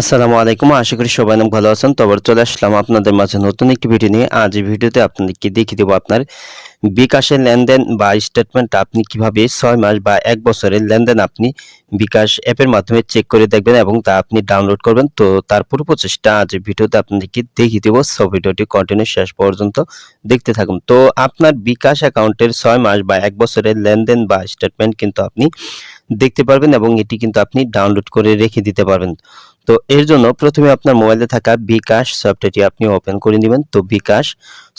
আসসালামু আলাইকুম, আশা করি সবাই নাম ভালো আছেন। তবে চলে আসলাম আপনাদের মাঝে নতুন একটি ভিডিও নিয়ে। আজ এই ভিডিওতে আপনাদেরকে দেখিয়ে দেবো আপনার বিকাশের লেনদেন বা স্টেটমেন্ট আপনি কীভাবে ছয় মাস বা এক বছরের লেনদেন আপনি বিকাশ অ্যাপের মাধ্যমে চেক করে দেখবেন এবং তা আপনি ডাউনলোড করবেন। তো তার পুরো প্রচেষ্টা আজ ভিডিওতে আপনাদেরকে দেখিয়ে দেবো। সব ভিডিওটি কন্টিনিউ শেষ পর্যন্ত দেখতে থাকুন। তো আপনার বিকাশ অ্যাকাউন্টের ছয় মাস বা এক বছরের লেনদেন বা স্টেটমেন্ট কিন্তু আপনি দেখতে পারবেন এবং এটি কিন্তু আপনি ডাউনলোড করে রেখে দিতে পারবেন। তো এর জন্য প্রথমে আপনার মোবাইলে থাকা বিকাশ সফটওয়্যারটি আপনি ওপেন করে নেবেন। তো বিকাশ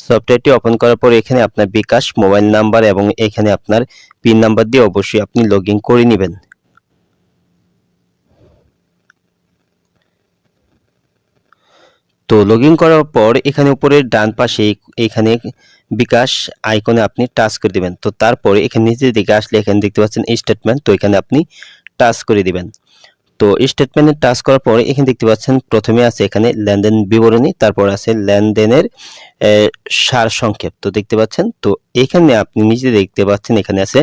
সফটওয়্যারটি ওপেন করার পর এখানে আপনার বিকাশ মোবাইল নাম্বার এবং এখানে আপনার পিন নাম্বার দিয়ে অবশ্যই আপনি লগ করে নেবেন। তো লগ করার পর এখানে উপরে ডান পাশে এখানে বিকাশ আইকনে আপনি টাচ করে দিবেন। তো তারপরে এখানে নিচের দিকে আসলে এখানে দেখতে পাচ্ছেন স্টেটমেন্ট তো এখানে আপনি টাচ করে দিবেন। তো স্টেটমেন্টে টাচ করার পরে এখানে দেখতে পাচ্ছেন, প্রথমে আছে এখানে লেনদেন বিবরণী, তারপর আছে লেনদেনের সার সংক্ষেপ। তো দেখতে পাচ্ছেন, তো এখানে আপনি নিজে দেখতে পাচ্ছেন, এখানে আছে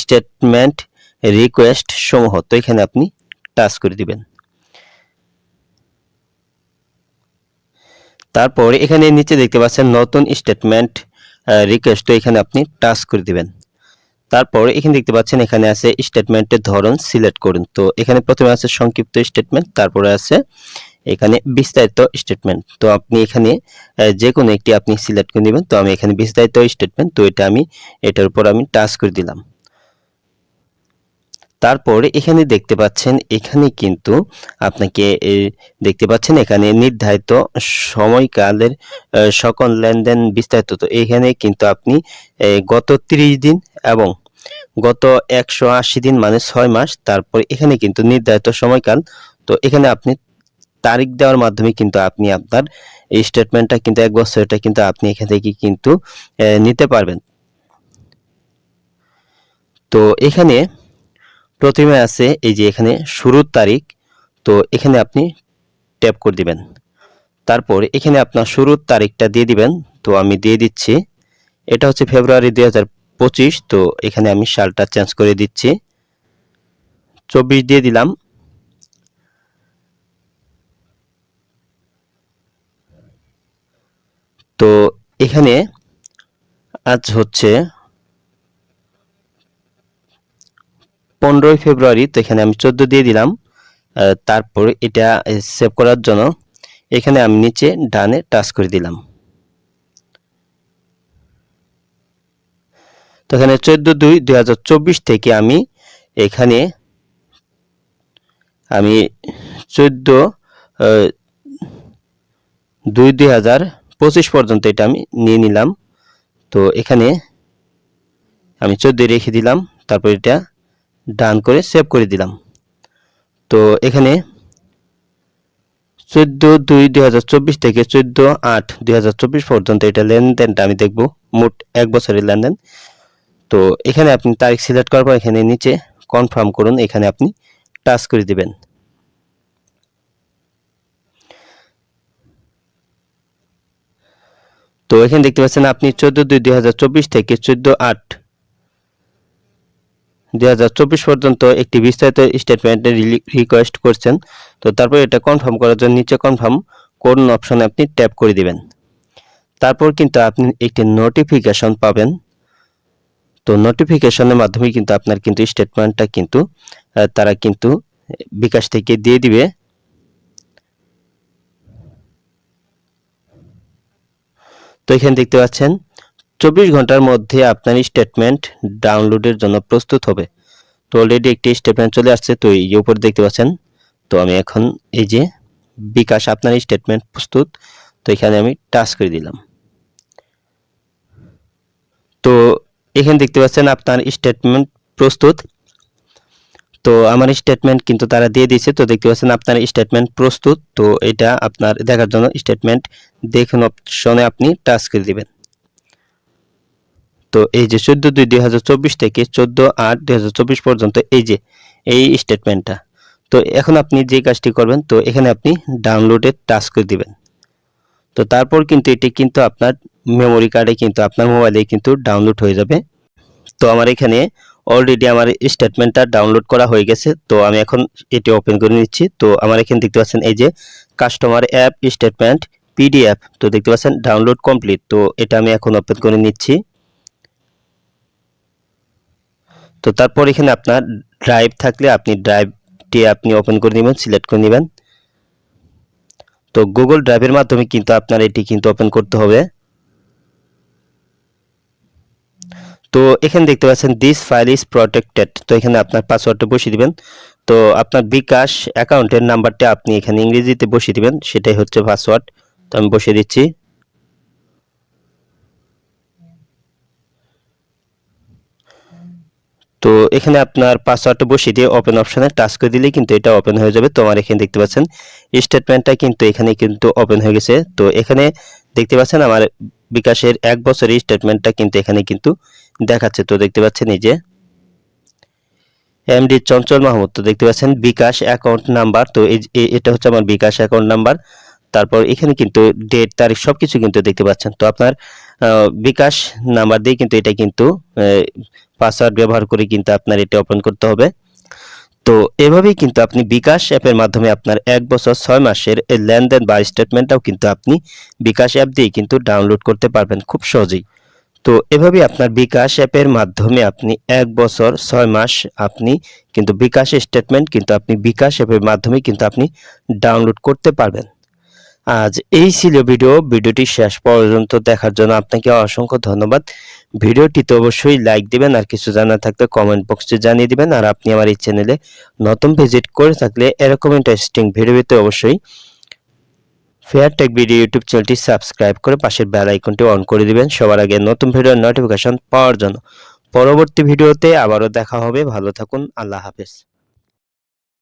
স্টেটমেন্ট রিকোয়েস্ট সমূহ। তো এখানে আপনি টাচ করে দিবেন। তারপর এখানে নিচে দেখতে পাচ্ছেন নতুন স্টেটমেন্ট রিকোয়েস্ট তো এখানে আপনি টাচ করে দিবেন। তারপর এখানে দেখতে পাচ্ছেন এখানে আছে স্টেটমেন্টের ধরন সিলেক্ট করুন। তো এখানে প্রথমে আছে সংক্ষিপ্ত স্টেটমেন্ট তারপরে আছে এখানে বিস্তারিত স্টেটমেন্ট তো আপনি এখানে যে কোনো একটি আপনি সিলেক্ট করে নেবেন। তো আমি এখানে বিস্তারিত স্টেটমেন্ট তো এটা আমি, এটার উপর আমি টাচ করে দিলাম। তারপরে এখানে দেখতে পাচ্ছেন, এখানে কিন্তু আপনাকে দেখতে পাচ্ছেন এখানে নির্ধারিত সময়কালের সকল লেনদেন বিস্তারিত। তো এখানে কিন্তু আপনি গত 30 দিন এবং গত একশো আশি দিন মানে ছয় মাস, তারপর এখানে কিন্তু নির্ধারিত সময়কাল। তো এখানে আপনি তারিখ দেওয়ার মাধ্যমে কিন্তু আপনি আপনার এই স্টেটমেন্টটা কিন্তু এক বছরটা কিন্তু আপনি এখান থেকে কিন্তু নিতে পারবেন। তো এখানে প্রথমে আছে এই যে এখানে শুরুর তারিখ। তো এখানে আপনি ট্যাপ করে দিবেন। তারপর এখানে আপনার শুরুর তারিখটা দিয়ে দিবেন। তো আমি দিয়ে দিচ্ছি। এটা হচ্ছে ফেব্রুয়ারি দুই হাজার পঁচিশ, তো এখানে আমি সালটা চেঞ্জ করে দিচ্ছি। চব্বিশ দিয়ে দিলাম। তো এখানে আজ হচ্ছে পনেরোই ফেব্রুয়ারি, তো এখানে আমি চোদ্দ দিয়ে দিলাম। তারপর এটা সেভ করার জন্য এখানে আমি নিচে ডানে টাচ করে দিলাম। এখানে চোদ্দ দুই দুই হাজার চব্বিশ থেকে আমি এখানে আমি চোদ্দ দুই দুই হাজার পঁচিশ পর্যন্ত এটা আমি নিয়ে নিলাম। তো এখানে আমি চোদ্দ রেখে দিলাম, তারপর এটা ডান করে সেভ করে দিলাম। তো এখানে চোদ্দ দুই দুই থেকে চোদ্দ আট দুই পর্যন্ত এটা লেনদেনটা আমি দেখব। মোট এক বছরের লেনদেন। তো এখানে আপনি তারিখ সিলেক্ট করার পর এখানে নিচে কনফার্ম করুন, এখানে আপনি টাচ করে দিবেন। তো এখানে দেখতে পাচ্ছেন আপনি চোদ্দ দুই দুই থেকে চোদ্দ আট দুই পর্যন্ত একটি বিস্তারিত স্টেটমেন্টের রিকোয়েস্ট করছেন। তো তারপর এটা কনফার্ম করার জন্য নিচে কনফার্ম করুন অপশনে আপনি ট্যাপ করে দিবেন। তারপর কিন্তু আপনি একটি নোটিফিকেশন পাবেন। তো নোটিফিকেশনের মাধ্যমে কিন্তু আপনার কিন্তু স্টেটমেন্টটা কিন্তু তারা কিন্তু বিকাশ থেকে দিয়ে দিবে। তো এখানে দেখতে পাচ্ছেন, চব্বিশ ঘণ্টার মধ্যে আপনার স্টেটমেন্ট ডাউনলোডের জন্য প্রস্তুত হবে। তো অলরেডি একটি স্টেটমেন্ট চলে আসছে, তো এই উপর দেখতে পাচ্ছেন, তো আমি এখন এই যে বিকাশ আপনার স্টেটমেন্ট প্রস্তুত, তো এখানে আমি টাচ করে দিলাম। তো এখানে দেখতে পাচ্ছেন আপনার স্টেটমেন্ট প্রস্তুত। তো আমার স্টেটমেন্ট কিন্তু তারা দিয়ে দিয়েছে, তো দেখতে পাচ্ছেন আপনার স্টেটমেন্ট প্রস্তুত। তো এটা আপনার দেখার জন্য স্টেটমেন্ট দেখুন অপশনে আপনি টাচ করে দিবেন। তো এই যে চোদ্দ দুই দুই থেকে চোদ্দ আট দুই পর্যন্ত এই যে, এই স্টেটমেন্টটা তো এখন আপনি যে কাজটি করবেন, তো এখানে আপনি ডাউনলোডে টাচ করে দিবেন। তো তারপর কিন্তু এটি কিন্তু আপনার মেমোরি কার্ডে কিন্তু আপনার মোবাইলে কিন্তু ডাউনলোড হয়ে যাবে। তো আমার এখানে অলরেডি আমার স্টেটমেন্টটা ডাউনলোড করা হয়ে গেছে। তো আমি এখন এটি ওপেন করে নিচ্ছি। তো আমার এখানে দেখতে পাচ্ছেন এই যে কাস্টমার অ্যাপ স্টেটমেন্ট পিডিএফ তো দেখতে পাচ্ছেন ডাউনলোড কমপ্লিট তো এটা আমি এখন ওপেন করে নিচ্ছি। তো তারপর এখানে আপনার ড্রাইভ থাকলে আপনি ড্রাইভটি আপনি ওপেন করে নেবেন সিলেক্ট করে নেবেন। তো গুগল ড্রাইভের মাধ্যমে কিন্তু আপনার এটি কিন্তু ওপেন করতে হবে। তো এখানে দেখতে পাচ্ছেন দিস ফাইল ইজ প্রটেক্টেড তো এখানে আপনার পাসওয়ার্ডটা বসিয়ে দিবেন। তো আপনার বিকাশ অ্যাকাউন্টের নাম্বারটা আপনি এখানে ইংরেজিতে বসিয়ে দিবেন, সেটাই হচ্ছে পাসওয়ার্ড তো আমি বসিয়ে দিচ্ছি। তো এখানে আপনার পাসওয়ার্ডটা বসিয়ে দিয়ে ওপেন অপশনে টাচ করে দিলেই কিন্তু এটা ওপেন হয়ে যাবে। তো আমার এখানে দেখতে পাচ্ছেন স্টেটমেন্টটা কিন্তু এখানে কিন্তু ওপেন হয়ে গেছে। তো এখানে দেখতে পাচ্ছেন, আমার বিকাশের এক বছরের স্টেটমেন্টটা কিন্তু এখানে কিন্তু দেখাচ্ছে। তো দেখতে পাচ্ছেন এই যে এমডি চঞ্চল মাহমুদ। তো দেখতে পাচ্ছেন বিকাশ অ্যাকাউন্ট নাম্বার। তো এটা হচ্ছে আমার বিকাশ অ্যাকাউন্ট নাম্বার। তারপর এখানে কিন্তু ডেট, তারিখ সবকিছু কিন্তু দেখতে পাচ্ছেন। তো আপনার বিকাশ নাম্বার দিয়ে কিন্তু এটা কিন্তু পাসওয়ার্ড ব্যবহার করে কিন্তু আপনার এটা ওপেন করতে হবে। তো এভাবেই কিন্তু আপনি বিকাশ অ্যাপের মাধ্যমে আপনার এক বছর, ছয় মাসের লেনদেন বা স্টেটমেন্টটাও কিন্তু আপনি বিকাশ অ্যাপ দিয়ে কিন্তু ডাউনলোড করতে পারবেন খুব সহজেই। তো এভাবেই আপনার বিকাশ অ্যাপের মাধ্যমে আপনি এক বছর, ছয় মাস আপনি কিন্তু বিকাশ স্টেটমেন্ট কিন্তু আপনি বিকাশ অ্যাপের মাধ্যমে কিন্তু আপনি ডাউনলোড করতে পারবেন। আজ এই ছিল ভিডিও। ভিডিওটি শেষ পর্যন্ত দেখার জন্য আপনাকে অসংখ্য ধন্যবাদ। ভিডিওটিতে অবশ্যই লাইক দিবেন আর কিছু জানা থাকলে কমেন্ট বক্সে জানিয়ে দিবেন। আর আপনি আমার এই চ্যানেলে নতুন ভিজিট করে থাকলে এরকম ইন্টারেস্টিং ভিডিও পেতে অবশ্যই ফেয়ার টেক ভিডিও ইউটিউব চ্যানেলটি সাবস্ক্রাইব করে পাশের বেল আইকনটি অন করে দিবেন। সবার আগে নতুন ভিডিওর নোটিফিকেশন পাওয়ার জন্য। পরবর্তী ভিডিওতে আবারও দেখা হবে। ভালো থাকুন। আল্লাহ হাফেজ।